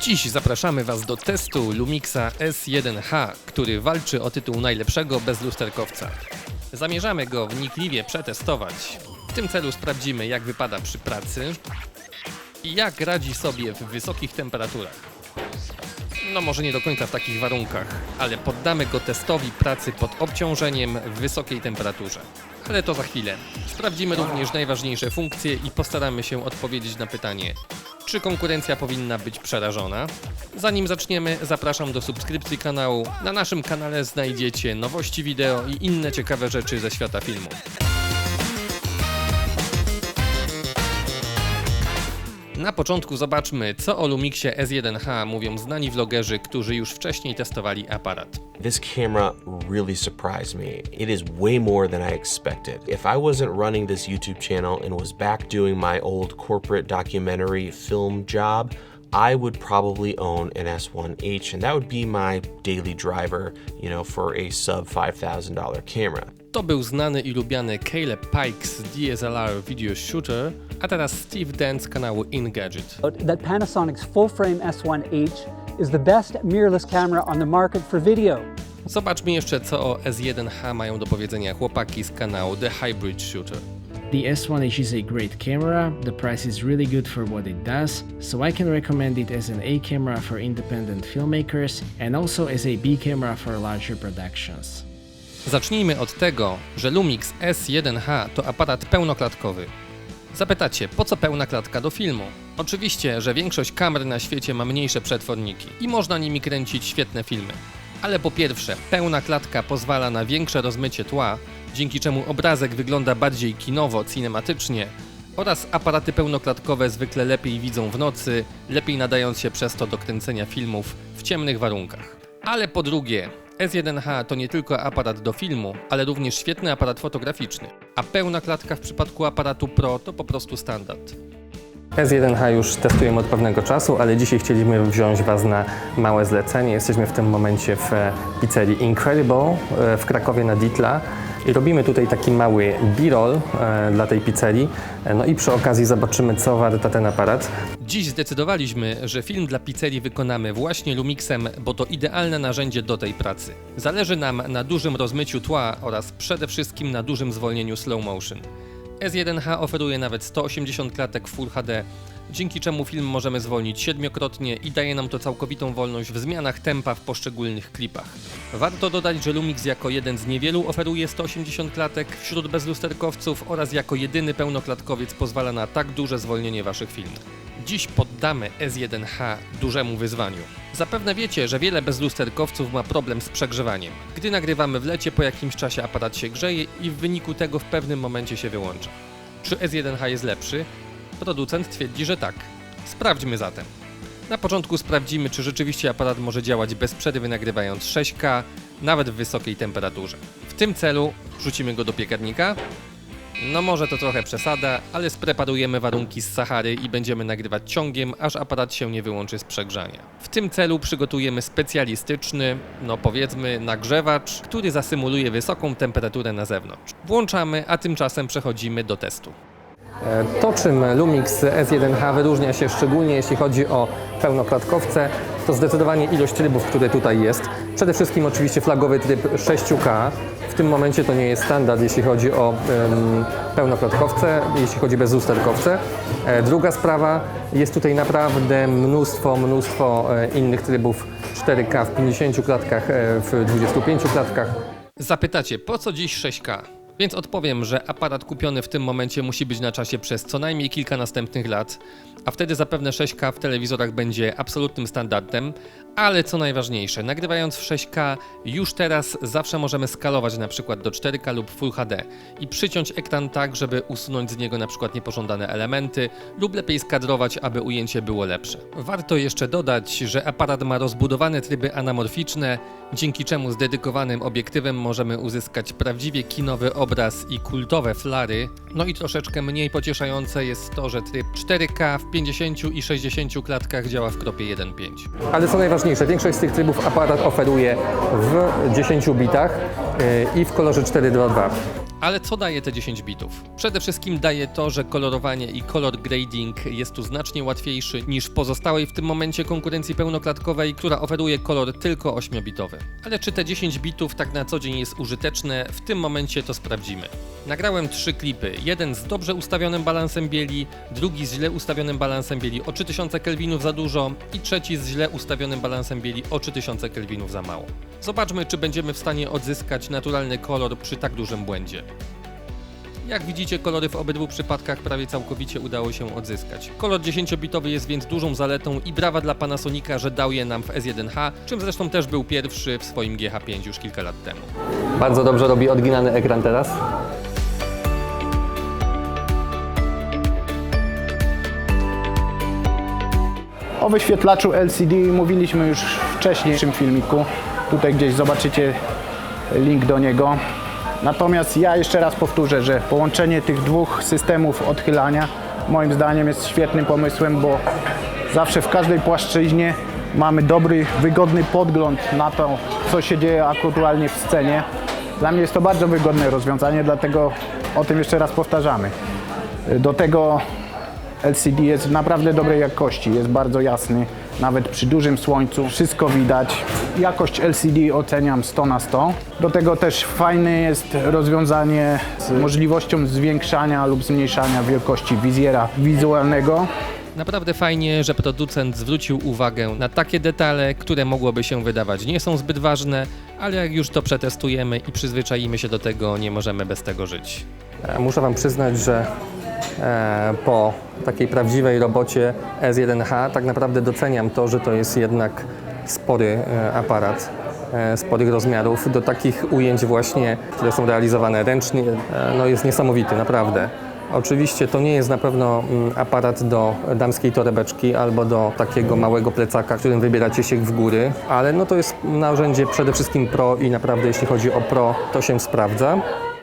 Dziś zapraszamy Was do testu Lumixa S1H, który walczy o tytuł najlepszego bezlusterkowca. Zamierzamy go wnikliwie przetestować. W tym celu sprawdzimy, jak wypada przy pracy i jak radzi sobie w wysokich temperaturach. No może nie do końca w takich warunkach, ale poddamy go testowi pracy pod obciążeniem w wysokiej temperaturze. Ale to za chwilę. Sprawdzimy również najważniejsze funkcje i postaramy się odpowiedzieć na pytanie, czy konkurencja powinna być przerażona? Zanim zaczniemy, zapraszam do subskrypcji kanału. Na naszym kanale znajdziecie nowości wideo i inne ciekawe rzeczy ze świata filmu. Na początku zobaczmy, co o Lumixie S1H mówią znani vlogerzy, którzy już wcześniej testowali aparat. This camera really surprised me. It is way more than I expected. If I wasn't running this YouTube channel and was back doing my old corporate documentary film job, I would probably own an S1H and that would be my daily driver, you know, for a sub $5,000 camera. To był znany i lubiany Caleb Pikes DSLR video shooter, a teraz Steve Dent z kanału InGadget. that Panasonic's full frame S1H is the best mirrorless camera on the market for video. Zobaczmy jeszcze, co o S1H mają do powiedzenia chłopaki z kanału The Hybrid Shooter. The S1H is a great camera, the price is really good for what it does, so I can recommend it as an A camera for independent filmmakers and also as a B camera for larger productions. Zacznijmy od tego, że Lumix S1H to aparat pełnoklatkowy. Zapytacie, po co pełna klatka do filmu? Oczywiście, że większość kamer na świecie ma mniejsze przetworniki i można nimi kręcić świetne filmy. Ale po pierwsze, pełna klatka pozwala na większe rozmycie tła, dzięki czemu obrazek wygląda bardziej kinowo, cinematycznie, oraz aparaty pełnoklatkowe zwykle lepiej widzą w nocy, lepiej nadając się przez to do kręcenia filmów w ciemnych warunkach. Ale po drugie, S1H to nie tylko aparat do filmu, ale również świetny aparat fotograficzny, a pełna klatka w przypadku aparatu Pro to po prostu standard. S1H już testujemy od pewnego czasu, ale dzisiaj chcieliśmy wziąć Was na małe zlecenie. Jesteśmy w tym momencie w e, pizzerii Incredible e, w Krakowie na Ditla i robimy tutaj taki mały b-roll e, dla tej pizzerii. E, No i przy okazji zobaczymy, co warta ten aparat. Dziś zdecydowaliśmy, że film dla pizzerii wykonamy właśnie Lumixem, bo to idealne narzędzie do tej pracy. Zależy nam na dużym rozmyciu tła oraz przede wszystkim na dużym zwolnieniu slow motion. S1H oferuje nawet 180 klatek Full HD, dzięki czemu film możemy zwolnić siedmiokrotnie i daje nam to całkowitą wolność w zmianach tempa w poszczególnych klipach. Warto dodać, że Lumix jako jeden z niewielu oferuje 180 klatek wśród bezlusterkowców oraz jako jedyny pełnoklatkowiec pozwala na tak duże zwolnienie waszych filmów. Dziś poddamy S1H dużemu wyzwaniu. Zapewne wiecie, że wiele bezlusterkowców ma problem z przegrzewaniem. Gdy nagrywamy w lecie, po jakimś czasie aparat się grzeje i w wyniku tego w pewnym momencie się wyłącza. Czy S1H jest lepszy? Producent twierdzi, że tak. Sprawdźmy zatem. Na początku sprawdzimy, czy rzeczywiście aparat może działać bez przerwy nagrywając 6K, nawet w wysokiej temperaturze. W tym celu wrzucimy go do piekarnika. No może to trochę przesada, ale spreparujemy warunki z Sahary i będziemy nagrywać ciągiem, aż aparat się nie wyłączy z przegrzania. W tym celu przygotujemy specjalistyczny, no powiedzmy nagrzewacz, który zasymuluje wysoką temperaturę na zewnątrz. Włączamy, a tymczasem przechodzimy do testu. To, czym Lumix S1H wyróżnia się szczególnie jeśli chodzi o pełnoklatkowce, to zdecydowanie ilość trybów, które tutaj jest. Przede wszystkim oczywiście flagowy tryb 6K. W tym momencie to nie jest standard, jeśli chodzi o em, pełnoklatkowce, jeśli chodzi bezlusterkowce. E, druga sprawa, jest tutaj naprawdę mnóstwo, mnóstwo e, innych trybów 4K w 50 klatkach, e, w 25 klatkach. Zapytacie, po co dziś 6K? Więc odpowiem, że aparat kupiony w tym momencie musi być na czasie przez co najmniej kilka następnych lat, a wtedy zapewne 6K w telewizorach będzie absolutnym standardem, ale co najważniejsze, nagrywając w 6K już teraz zawsze możemy skalować na przykład do 4K lub Full HD i przyciąć ekran tak, żeby usunąć z niego na przykład niepożądane elementy lub lepiej skadrować, aby ujęcie było lepsze. Warto jeszcze dodać, że aparat ma rozbudowane tryby anamorficzne, dzięki czemu z dedykowanym obiektywem możemy uzyskać prawdziwie kinowy obraz i kultowe flary. No i troszeczkę mniej pocieszające jest to, że tryb 4K w 50 i 60 klatkach działa w kropie 1.5. Ale co najważniejsze, większość z tych trybów aparat oferuje w 10 bitach yy, i w kolorze 422. Ale co daje te 10 bitów? Przede wszystkim daje to, że kolorowanie i color grading jest tu znacznie łatwiejszy niż w pozostałej w tym momencie konkurencji pełnoklatkowej, która oferuje kolor tylko 8-bitowy. Ale czy te 10 bitów tak na co dzień jest użyteczne? W tym momencie to sprawdzimy. Nagrałem trzy klipy. Jeden z dobrze ustawionym balansem bieli, drugi z źle ustawionym balansem bieli o 3000 kelwinów za dużo i trzeci z źle ustawionym balansem bieli o 3000 kelwinów za mało. Zobaczmy, czy będziemy w stanie odzyskać naturalny kolor przy tak dużym błędzie. Jak widzicie, kolory w obydwu przypadkach prawie całkowicie udało się odzyskać. Kolor 10-bitowy jest więc dużą zaletą i brawa dla Panasonica, że dał je nam w S1H, czym zresztą też był pierwszy w swoim GH5 już kilka lat temu. Bardzo dobrze robi oryginalny ekran teraz. O wyświetlaczu LCD mówiliśmy już w wcześniejszym filmiku. Tutaj gdzieś zobaczycie link do niego. Natomiast ja jeszcze raz powtórzę, że połączenie tych dwóch systemów odchylania moim zdaniem jest świetnym pomysłem, bo zawsze w każdej płaszczyźnie mamy dobry, wygodny podgląd na to, co się dzieje aktualnie w scenie. Dla mnie jest to bardzo wygodne rozwiązanie, dlatego o tym jeszcze raz powtarzamy. Do tego LCD jest naprawdę dobrej jakości, jest bardzo jasny, nawet przy dużym słońcu wszystko widać. Jakość LCD oceniam 100 na 100. Do tego też fajne jest rozwiązanie z możliwością zwiększania lub zmniejszania wielkości wizjera wizualnego. Naprawdę fajnie, że producent zwrócił uwagę na takie detale, które mogłoby się wydawać nie są zbyt ważne, ale jak już to przetestujemy i przyzwyczaimy się do tego, nie możemy bez tego żyć. E, Muszę Wam przyznać, że po takiej prawdziwej robocie S1H tak naprawdę doceniam to, że to jest jednak spory e, aparat, e, sporych rozmiarów. Do takich ujęć właśnie, które są realizowane ręcznie, e, no jest niesamowity, naprawdę. Oczywiście to nie jest na pewno mm, aparat do damskiej torebeczki albo do takiego małego plecaka, którym wybieracie się w góry, ale no to jest narzędzie przede wszystkim pro i naprawdę jeśli chodzi o pro, to się sprawdza.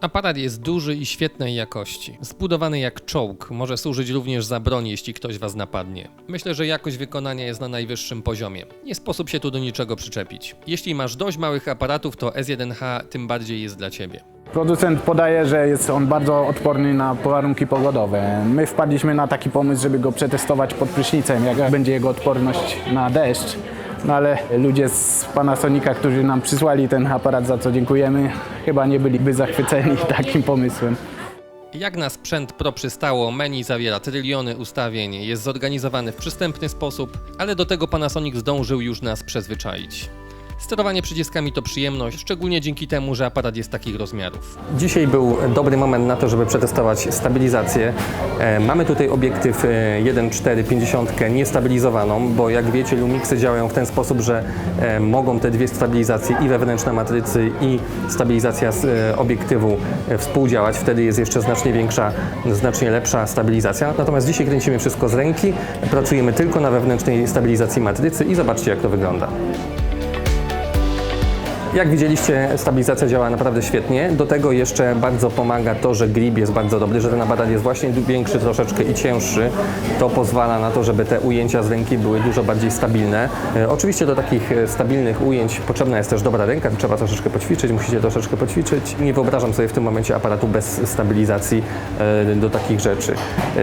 Aparat jest duży i świetnej jakości. Zbudowany jak czołg, może służyć również za broń, jeśli ktoś was napadnie. Myślę, że jakość wykonania jest na najwyższym poziomie. Nie sposób się tu do niczego przyczepić. Jeśli masz dość małych aparatów, to S1H tym bardziej jest dla ciebie. Producent podaje, że jest on bardzo odporny na warunki pogodowe. My wpadliśmy na taki pomysł, żeby go przetestować pod prysznicem, jak będzie jego odporność na deszcz. No ale ludzie z Panasonica, którzy nam przysłali ten aparat, za co dziękujemy, chyba nie byliby zachwyceni takim pomysłem. Jak na sprzęt Pro przystało, menu zawiera tryliony ustawień, jest zorganizowany w przystępny sposób, ale do tego Panasonic zdążył już nas przyzwyczaić. Sterowanie przyciskami to przyjemność, szczególnie dzięki temu, że aparat jest takich rozmiarów. Dzisiaj był dobry moment na to, żeby przetestować stabilizację. E, Mamy tutaj obiektyw e, 1.4 50 niestabilizowaną, bo jak wiecie Lumixy działają w ten sposób, że e, mogą te dwie stabilizacje i wewnętrzna matrycy i stabilizacja z e, obiektywu e, współdziałać. Wtedy jest jeszcze znacznie większa, znacznie lepsza stabilizacja. Natomiast dzisiaj kręcimy wszystko z ręki, pracujemy tylko na wewnętrznej stabilizacji matrycy i zobaczcie jak to wygląda. Jak widzieliście, stabilizacja działa naprawdę świetnie. Do tego jeszcze bardzo pomaga to, że grip jest bardzo dobry, że ten aparat jest właśnie większy troszeczkę i cięższy. To pozwala na to, żeby te ujęcia z ręki były dużo bardziej stabilne. E, oczywiście do takich e, stabilnych ujęć potrzebna jest też dobra ręka, trzeba troszeczkę poćwiczyć, musicie troszeczkę poćwiczyć. Nie wyobrażam sobie w tym momencie aparatu bez stabilizacji e, do takich rzeczy.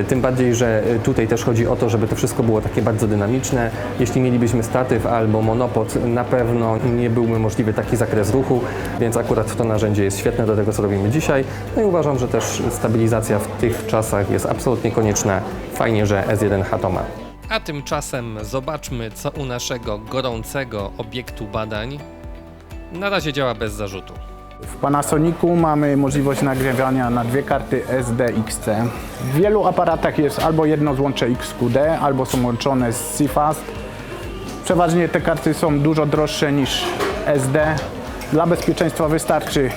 Tym bardziej, że tutaj też chodzi o to, żeby to wszystko było takie bardzo dynamiczne. Jeśli mielibyśmy statyw albo monopod, na pewno nie byłby możliwy taki zakres ruchu, więc akurat to narzędzie jest świetne do tego, co robimy dzisiaj. No i uważam, że też stabilizacja w tych czasach jest absolutnie konieczna. Fajnie, że S1H to ma. A tymczasem zobaczmy, co u naszego gorącego obiektu badań. Na razie działa bez zarzutu. W Panasonicu mamy możliwość nagrywania na dwie karty SD-XC. W wielu aparatach jest albo jedno złącze XQD, albo są łączone z CFast. Przeważnie te karty są dużo droższe niż SD. Dla bezpieczeństwa wystarczy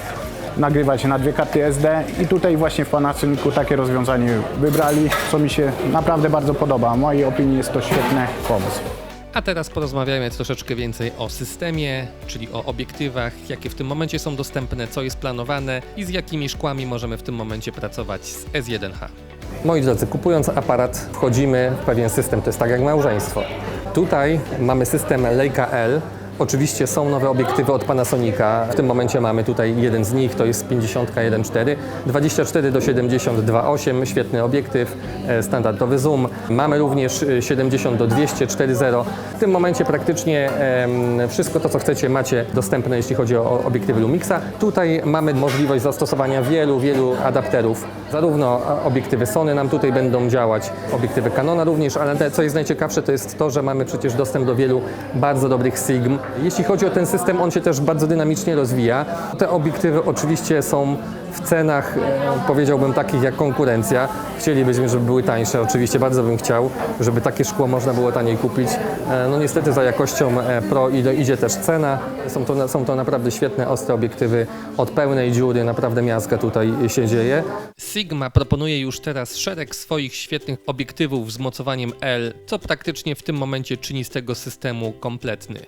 nagrywać na dwie karty SD i tutaj właśnie w Panasonicu takie rozwiązanie wybrali, co mi się naprawdę bardzo podoba. W mojej opinii jest to świetny pomysł. A teraz porozmawiamy troszeczkę więcej o systemie, czyli o obiektywach, jakie w tym momencie są dostępne, co jest planowane i z jakimi szkłami możemy w tym momencie pracować z S1H. Moi drodzy, kupując aparat wchodzimy w pewien system, to jest tak jak małżeństwo. Tutaj mamy system Leica L, Oczywiście są nowe obiektywy od Panasonica. W tym momencie mamy tutaj jeden z nich, to jest 50-1.4, 24 do 72.8, świetny obiektyw, e, standardowy zoom. Mamy również e, 70 do 200, 4.0. W tym momencie praktycznie wszystko to, co chcecie, macie dostępne, jeśli chodzi o obiektywy Lumixa. Tutaj mamy możliwość zastosowania wielu, wielu adapterów. Zarówno e, obiektywy Sony nam tutaj będą działać, obiektywy Canona również, ale co jest najciekawsze, to jest to, że mamy przecież dostęp do wielu bardzo dobrych Sigm. Jeśli chodzi o ten system, on się też bardzo dynamicznie rozwija. Te obiektywy oczywiście są w cenach, e, powiedziałbym, takich jak konkurencja. Chcielibyśmy, żeby były tańsze. Oczywiście bardzo bym chciał, żeby takie szkło można było taniej kupić. E, No niestety za jakością e, Pro idzie, idzie też cena. Są to, są to naprawdę świetne, ostre obiektywy od pełnej dziury. Naprawdę miazga tutaj się dzieje. Sigma proponuje już teraz szereg swoich świetnych obiektywów z mocowaniem L, co praktycznie w tym momencie czyni z tego systemu kompletny.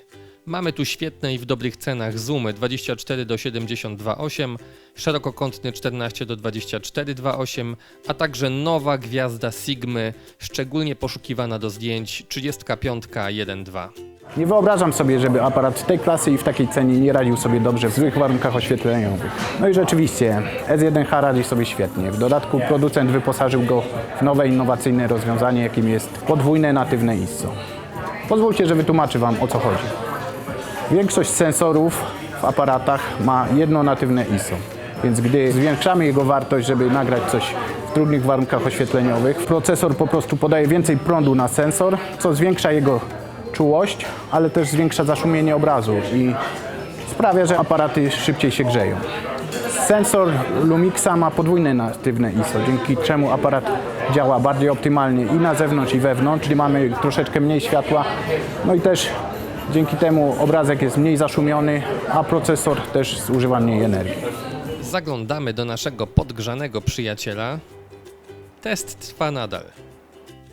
Mamy tu świetne i w dobrych cenach zoomy 24 do 72,8, szerokokątny 14 do 24,2,8, a także nowa gwiazda Sigmy, szczególnie poszukiwana do zdjęć 35 1.2. Nie wyobrażam sobie, żeby aparat tej klasy i w takiej cenie nie radził sobie dobrze w złych warunkach oświetleniowych. No i rzeczywiście, S1H radzi sobie świetnie. W dodatku producent wyposażył go w nowe innowacyjne rozwiązanie, jakim jest podwójne natywne ISO. Pozwólcie, że wytłumaczę Wam o co chodzi. Większość sensorów w aparatach ma jedno natywne ISO, więc gdy zwiększamy jego wartość, żeby nagrać coś w trudnych warunkach oświetleniowych, procesor po prostu podaje więcej prądu na sensor, co zwiększa jego czułość, ale też zwiększa zaszumienie obrazu i sprawia, że aparaty szybciej się grzeją. Sensor Lumixa ma podwójne natywne ISO, dzięki czemu aparat działa bardziej optymalnie i na zewnątrz i wewnątrz, czyli mamy troszeczkę mniej światła, no i też dzięki temu obrazek jest mniej zaszumiony, a procesor też zużywa mniej energii. Zaglądamy do naszego podgrzanego przyjaciela. Test trwa nadal.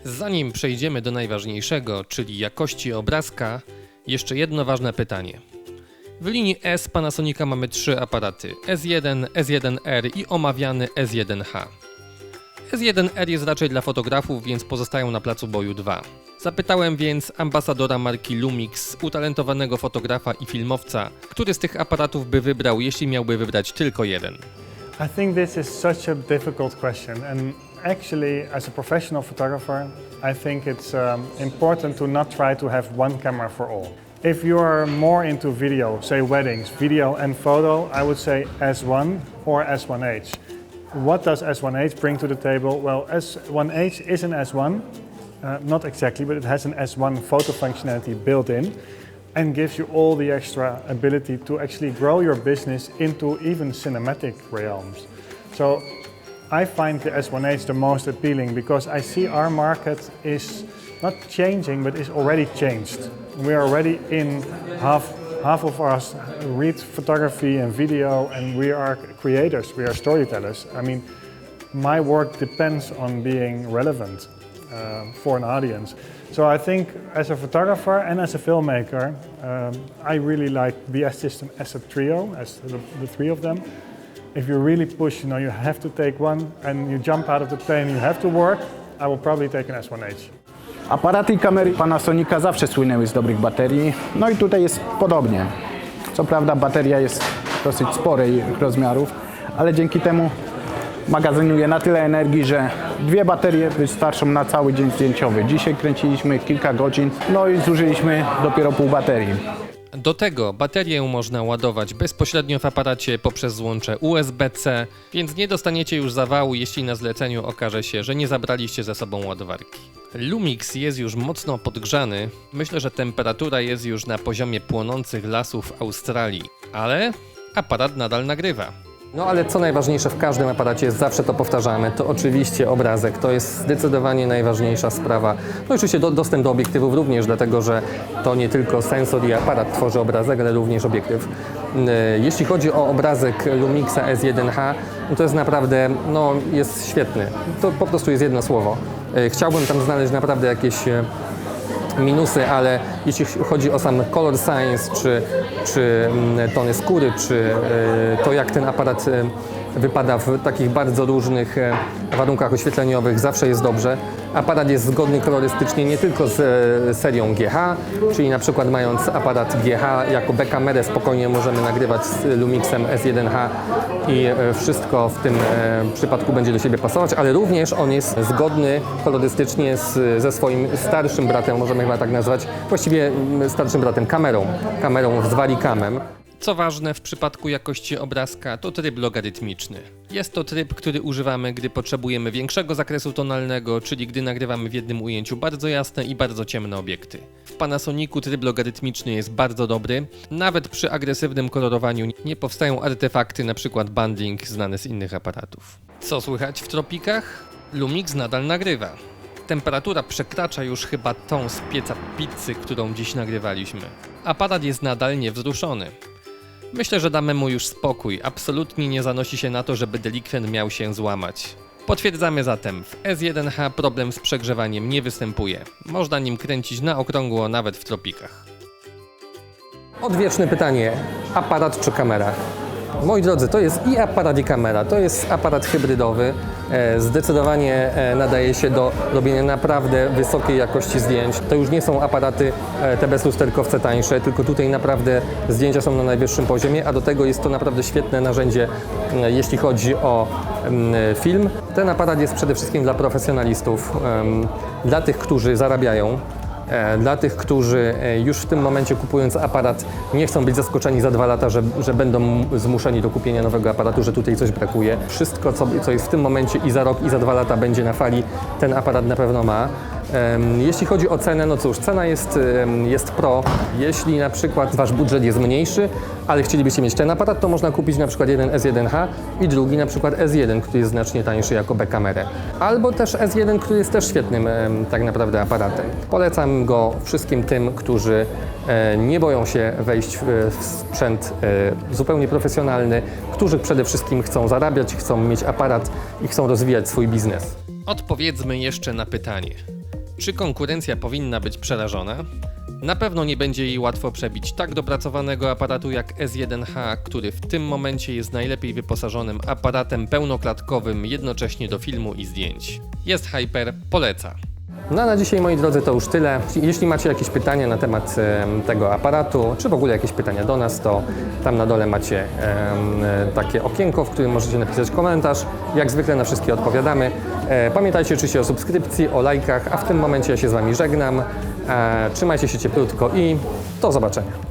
Zanim przejdziemy do najważniejszego, czyli jakości obrazka, jeszcze jedno ważne pytanie. W linii S Panasonica mamy trzy aparaty: S1, S1R i omawiany S1H. S1R jest raczej dla fotografów, więc pozostają na placu boju dwa. Zapytałem więc ambasadora marki Lumix, utalentowanego fotografa i filmowca, który z tych aparatów by wybrał, jeśli miałby wybrać tylko jeden. I think this is such a difficult question, and actually, as a professional photographer, I think it's um, important to not try to have one camera for all. If you are more into video, say weddings, video and photo, I would say S1 or S1H. What does S1H bring to the table? Well, S1H is an S1, uh, not exactly, but it has an S1 photo functionality built in and gives you all the extra ability to actually grow your business into even cinematic realms. So I find the S1H the most appealing because I see our market is not changing but is already changed. We are already in half half of us read photography and video and we are creators, we are storytellers. I mean my work depends on being relevant uh, for an audience. So I think as a photographer and as a filmmaker, um, I really like the system as a trio, as the, the three of them. If you really push, you know, you have to take one and you jump out of the plane, you have to work, I will probably take an S1H. Aparaty i kamery Panasonica zawsze słynęły z dobrych baterii, no i tutaj jest podobnie. Co prawda bateria jest dosyć sporej rozmiarów, ale dzięki temu magazynuje na tyle energii, że dwie baterie wystarczą na cały dzień zdjęciowy. Dzisiaj kręciliśmy kilka godzin, no i zużyliśmy dopiero pół baterii. Do tego baterię można ładować bezpośrednio w aparacie poprzez złącze USB-C, więc nie dostaniecie już zawału, jeśli na zleceniu okaże się, że nie zabraliście ze sobą ładowarki. Lumix jest już mocno podgrzany. Myślę, że temperatura jest już na poziomie płonących lasów Australii, ale aparat nadal nagrywa. No ale co najważniejsze w każdym aparacie, zawsze to powtarzamy, to oczywiście obrazek. To jest zdecydowanie najważniejsza sprawa. No i oczywiście do, dostęp do obiektywów również, dlatego że to nie tylko sensor i aparat tworzy obrazek, ale również obiektyw. Yy, Jeśli chodzi o obrazek Lumixa S1H, no to jest naprawdę, no jest świetny. To po prostu jest jedno słowo. Yy, Chciałbym tam znaleźć naprawdę jakieś e, minusy, ale jeśli chodzi o sam color science, czy, czy mm, tony skóry, czy e, to jak ten aparat e, wypada w takich bardzo różnych e, warunkach oświetleniowych, zawsze jest dobrze. Aparat jest zgodny kolorystycznie nie tylko z e, serią GH, czyli na przykład mając aparat GH jako B-kamerę spokojnie możemy nagrywać z Lumixem S1H i e, wszystko w tym przypadku będzie do siebie pasować, ale również on jest zgodny kolorystycznie z, ze swoim starszym bratem, możemy chyba tak nazwać, właściwie mm, starszym bratem, kamerą, kamerą z Waricamem. Co ważne w przypadku jakości obrazka, to tryb logarytmiczny. Jest to tryb, który używamy, gdy potrzebujemy większego zakresu tonalnego, czyli gdy nagrywamy w jednym ujęciu bardzo jasne i bardzo ciemne obiekty. W Panasonicu tryb logarytmiczny jest bardzo dobry. Nawet przy agresywnym kolorowaniu nie powstają artefakty, np. bundling znane z innych aparatów. Co słychać w tropikach? Lumix nadal nagrywa. Temperatura przekracza już chyba tą z pieca pizzy, którą dziś nagrywaliśmy. Aparat jest nadal niewzruszony. Myślę, że damy mu już spokój. Absolutnie nie zanosi się na to, żeby delikwent miał się złamać. Potwierdzamy zatem, w S1H problem z przegrzewaniem nie występuje. Można nim kręcić na okrągło nawet w tropikach. Odwieczne pytanie, aparat czy kamera? Moi drodzy, to jest i aparat i kamera. To jest aparat hybrydowy. E, Zdecydowanie e, nadaje się do robienia naprawdę wysokiej jakości zdjęć. To już nie są aparaty e, te bezlusterkowce tańsze, tylko tutaj naprawdę zdjęcia są na najwyższym poziomie, a do tego jest to naprawdę świetne narzędzie, jeśli chodzi o mm, film. Ten aparat jest przede wszystkim dla profesjonalistów, dla tych, którzy zarabiają Dla tych, którzy e, już w tym momencie kupując aparat nie chcą być zaskoczeni za dwa lata, że, że będą zmuszeni do kupienia nowego aparatu, że tutaj coś brakuje. Wszystko, co, co jest w tym momencie i za rok, i za dwa lata będzie na fali, ten aparat na pewno ma. Jeśli chodzi o cenę, no cóż, cena jest, jest pro. Jeśli na przykład wasz budżet jest mniejszy, ale chcielibyście mieć ten aparat, to można kupić na przykład jeden S1H i drugi na przykład S1, który jest znacznie tańszy jako B-kamerę. Albo też S1, który jest też świetnym tak naprawdę aparatem. Polecam go wszystkim tym, którzy e, nie boją się wejść w, w sprzęt e, zupełnie profesjonalny, którzy przede wszystkim chcą zarabiać, chcą mieć aparat i chcą rozwijać swój biznes. Odpowiedzmy jeszcze na pytanie. Czy konkurencja powinna być przerażona? Na pewno nie będzie jej łatwo przebić tak dopracowanego aparatu jak S1H, który w tym momencie jest najlepiej wyposażonym aparatem pełnoklatkowym jednocześnie do filmu i zdjęć. Jest Hyper, poleca. No a na dzisiaj, moi drodzy, to już tyle. Jeśli macie jakieś pytania na temat em, tego aparatu, czy w ogóle jakieś pytania do nas, to tam na dole macie takie okienko, w którym możecie napisać komentarz. Jak zwykle na wszystkie odpowiadamy. E, pamiętajcie oczywiście o subskrypcji, o lajkach, a w tym momencie ja się z Wami żegnam. E, trzymajcie się cieplutko i do zobaczenia.